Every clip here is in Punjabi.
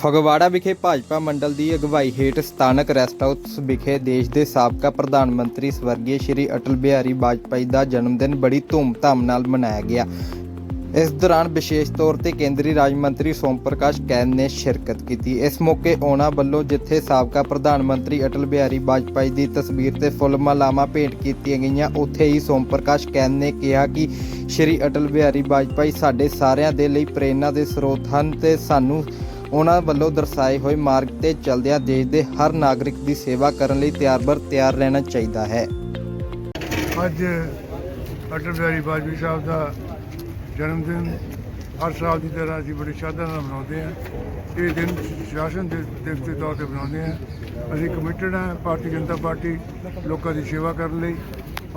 ਫਗਵਾੜਾ ਵਿਖੇ ਭਾਜਪਾ ਮੰਡਲ ਦੀ ਅਗਵਾਈ ਹੇਠ ਸਥਾਨਕ ਰੈਸਟ ਹਾਊਸ ਵਿਖੇ ਦੇਸ਼ ਦੇ ਸਾਬਕਾ ਪ੍ਰਧਾਨ ਮੰਤਰੀ ਸਵਰਗੀ ਸ਼੍ਰੀ ਅਟਲ ਬਿਹਾਰੀ ਵਾਜਪਾਈ ਦਾ ਜਨਮ ਦਿਨ ਬੜੀ ਧੂਮਧਾਮ ਨਾਲ ਮਨਾਇਆ ਗਿਆ। ਇਸ ਦੌਰਾਨ ਵਿਸ਼ੇਸ਼ ਤੌਰ ਤੇ ਕੇਂਦਰੀ ਰਾਜ ਮੰਤਰੀ ਸੋਮ ਪ੍ਰਕਾਸ਼ ਕੈਨ ਨੇ ਸ਼ਿਰਕਤ ਕੀਤੀ। ਇਸ ਮੌਕੇ ਉਹਨਾਂ ਵੱਲੋਂ ਜਿੱਥੇ ਸਾਬਕਾ ਪ੍ਰਧਾਨ ਮੰਤਰੀ ਅਟਲ ਬਿਹਾਰੀ ਵਾਜਪਾਈ ਦੀ ਤਸਵੀਰ ਤੇ ਫੁੱਲ ਮਾਲਾਵਾਂ ਭੇਟ ਕੀਤੀਆਂ ਗਈਆਂ, ਉੱਥੇ ਹੀ ਸੋਮ ਪ੍ਰਕਾਸ਼ ਕੈਨ ਨੇ ਕਿਹਾ ਕਿ ਸ਼੍ਰੀ ਅਟਲ ਬਿਹਾਰੀ ਵਾਜਪਾਈ ਸਾਡੇ ਸਾਰਿਆਂ ਦੇ ਲਈ ਪ੍ਰੇਰਣਾ ਦੇ ਸਰੋਤ ਹਨ ਤੇ ਸਾਨੂੰ ਉਹਨਾਂ ਵੱਲੋਂ ਦਰਸਾਏ ਹੋਏ ਮਾਰਗ ਤੇ ਚੱਲਦਿਆਂ ਦੇਸ਼ ਦੇ ਹਰ ਨਾਗਰਿਕ ਦੀ ਸੇਵਾ ਕਰਨ ਲਈ ਤਿਆਰ-ਬਰ ਤਿਆਰ ਰਹਿਣਾ ਚਾਹੀਦਾ ਹੈ। ਅੱਜ ਅਟਲ ਬਿਹਾਰੀ ਵਾਜਪੇਈ ਸਾਹਿਬ ਦਾ ਜਨਮ ਦਿਨ ਹਰ ਸਾਲ ਦੀ ਤਰ੍ਹਾਂ ਅਸੀਂ ਬੜੀ ਸ਼ਰਧਾ ਨਾਲ ਮਨਾਉਂਦੇ ਹਾਂ। ਇਹ ਦਿਨ ਸ਼ਾਸਨ ਦੇ ਦਿਵਸ ਦੇ ਤੌਰ ਤੇ ਮਨਾਉਂਦੇ ਹਾਂ। ਅਸੀਂ ਕਮਿਟਡ ਹਾਂ ਭਾਰਤੀ ਜਨਤਾ ਪਾਰਟੀ ਲੋਕਾਂ ਦੀ ਸੇਵਾ ਕਰਨ ਲਈ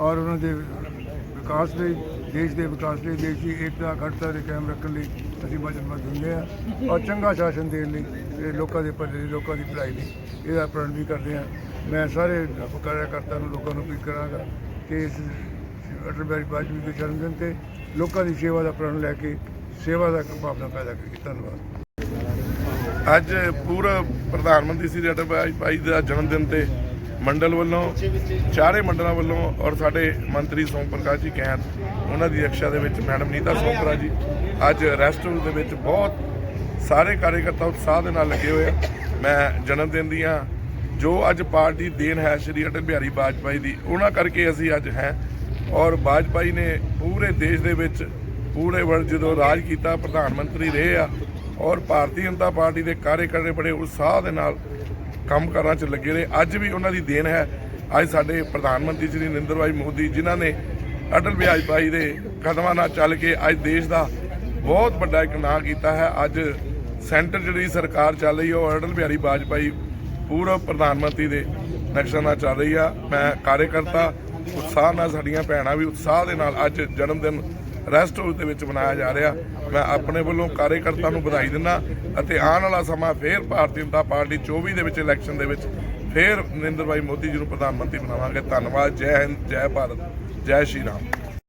ਔਰ ਉਹਨਾਂ ਦੇ ਵਿਕਾਸ ਲਈ ਦੇਸ਼ ਦੇ ਵਿਕਾਸ ਲਈ, ਦੇਸ਼ ਦੀ ਏਕਤਾ, ਅਖੰਡਤਾ ਦੇ ਕਾਇਮ ਰੱਖਣ ਲਈ ਅਸੀਂ ਵਚਨਬੱਧ ਹੁੰਦੇ ਹਾਂ ਔਰ ਚੰਗਾ ਸ਼ਾਸਨ ਦੇਣ ਲਈ, ਇਹ ਲੋਕਾਂ ਦੇ ਭਲੇ ਲਈ, ਲੋਕਾਂ ਦੀ ਭਲਾਈ ਲਈ ਇਹਦਾ ਪ੍ਰਣ ਵੀ ਕਰਦੇ ਹਾਂ। ਮੈਂ ਸਾਰੇ ਕਾਰਜਕਰਤਾ ਨੂੰ ਲੋਕਾਂ ਨੂੰ ਅਪੀਲ ਕਰਾਂਗਾ ਕਿ ਇਸ ਅਟਲ ਬਿਹਾਰੀ ਵਾਜਪੇਈ ਦੇ ਜਨਮ ਦਿਨ ਤੇ ਲੋਕਾਂ ਦੀ ਸੇਵਾ ਦਾ ਪ੍ਰਣ ਲੈ ਕੇ ਸੇਵਾ ਦਾ ਭਾਵਨਾ ਪੈਦਾ ਕਰੀਏ। ਧੰਨਵਾਦ। ਅੱਜ ਪੂਰਾ ਪ੍ਰਧਾਨ ਮੰਤਰੀ ਸ੍ਰੀ ਅਟਲ ਬਿਹਾਰੀ ਭਾਈ ਦਾ ਜਨਮ ਦਿਨ ਤੇ ਮੰਡਲ ਵੱਲੋਂ, ਚਾਰੇ ਮੰਡਲਾਂ ਵੱਲੋਂ ਔਰ ਸਾਡੇ ਮੰਤਰੀ ਸੋਮ ਪ੍ਰਕਾਸ਼ ਜੀ ਕੈਂਤ ਉਹਨਾਂ ਦੀ ਰਕਸ਼ਾ ਦੇ ਵਿੱਚ ਮੈਡਮ ਨੀਤਾ ਸੋਪਰਾ ਜੀ, ਅੱਜ ਰੈਸਟ ਹਾਊਸ ਦੇ ਵਿੱਚ ਬਹੁਤ ਸਾਰੇ ਕਾਰਜਕਰਤਾ ਉਤਸ਼ਾਹ ਦੇ ਨਾਲ ਲੱਗੇ ਹੋਏ ਆ। ਮੈਂ ਜਨਮ ਦਿਨ ਦੀਆਂ ਜੋ ਅੱਜ ਪਾਰਟੀ ਦੇਣ ਹੈ ਸ਼੍ਰੀ ਅਟਲ ਬਿਹਾਰੀ ਵਾਜਪਾਈ ਦੀ, ਉਹਨਾਂ ਕਰਕੇ ਅਸੀਂ ਅੱਜ ਹੈ। ਔਰ ਵਾਜਪਾਈ ਨੇ ਪੂਰੇ ਦੇਸ਼ ਦੇ ਵਿੱਚ ਪੂਰੇ ਵਰਲਡ ਜਦੋਂ ਰਾਜ ਕੀਤਾ, ਪ੍ਰਧਾਨ ਮੰਤਰੀ ਰਹੇ ਆ, ਔਰ ਭਾਰਤੀ ਜਨਤਾ ਪਾਰਟੀ ਦੇ ਕਾਰਜਕਰਤੇ ਬੜੇ ਉਤਸ਼ਾਹ ਦੇ ਨਾਲ ਕੰਮ ਕਾਰਾਂ 'ਚ ਲੱਗੇ ਰਹੇ ਅੱਜ ਵੀ ਉਹਨਾਂ ਦੀ ਦੇਣ ਹੈ। ਅੱਜ ਸਾਡੇ ਪ੍ਰਧਾਨ ਮੰਤਰੀ ਸ਼੍ਰੀ ਨਰਿੰਦਰ ਭਾਈ ਮੋਦੀ ਜਿਨ੍ਹਾਂ ਨੇ ਅਟਲ ਬਿਹਾਰੀ ਭਾਈ ਦੇ ਕਦਮਾਂ ਨਾਲ ਚੱਲ ਕੇ ਅੱਜ ਦੇਸ਼ ਦਾ ਬਹੁਤ ਵੱਡਾ ਇੱਕ ਨਾਂ ਕੀਤਾ ਹੈ। ਅੱਜ ਸੈਂਟਰ ਜਿਹੜੀ ਸਰਕਾਰ ਚੱਲ ਰਹੀ ਉਹ ਅਟਲ ਬਿਹਾਰੀ ਵਾਜਪਾਈ ਪੂਰਵ ਪ੍ਰਧਾਨ ਮੰਤਰੀ ਦੇ ਨਕਸ਼ਾ ਨਾਲ ਚੱਲ ਰਹੀ ਆ। ਮੈਂ ਕਾਰਜਕਰਤਾ ਉਤਸ਼ਾਹ ਨਾਲ ਸਾਡੀਆਂ ਭੈਣਾਂ ਵੀ ਉਤਸ਼ਾਹ ਦੇ ਨਾਲ ਅੱਜ ਜਨਮ ਦਿਨ ਰੈਸਟ ਹਾਊਸ ਦੇ ਵਿੱਚ ਮਨਾਇਆ ਜਾ ਰਿਹਾ। ਮੈਂ ਆਪਣੇ ਵੱਲੋਂ ਕਾਰਜਕਰਤਾ ਨੂੰ ਵਧਾਈ ਦਿੰਦਾ ਅਤੇ ਆਉਣ ਵਾਲਾ ਸਮਾਂ ਫੇਰ ਭਾਰਤੀ ਜਨਤਾ ਪਾਰਟੀ 24 ਦੇ ਵਿੱਚ ਇਲੈਕਸ਼ਨ ਦੇ ਵਿੱਚ ਫੇਰ ਨਰਿੰਦਰ ਭਾਈ ਮੋਦੀ ਜੀ ਨੂੰ ਪ੍ਰਧਾਨ ਮੰਤਰੀ ਬਣਾਵਾਂਗੇ। ਧੰਨਵਾਦ। ਜੈ ਹਿੰਦ, ਜੈ ਭਾਰਤ, ਜੈ ਸ਼੍ਰੀ ਰਾਮ।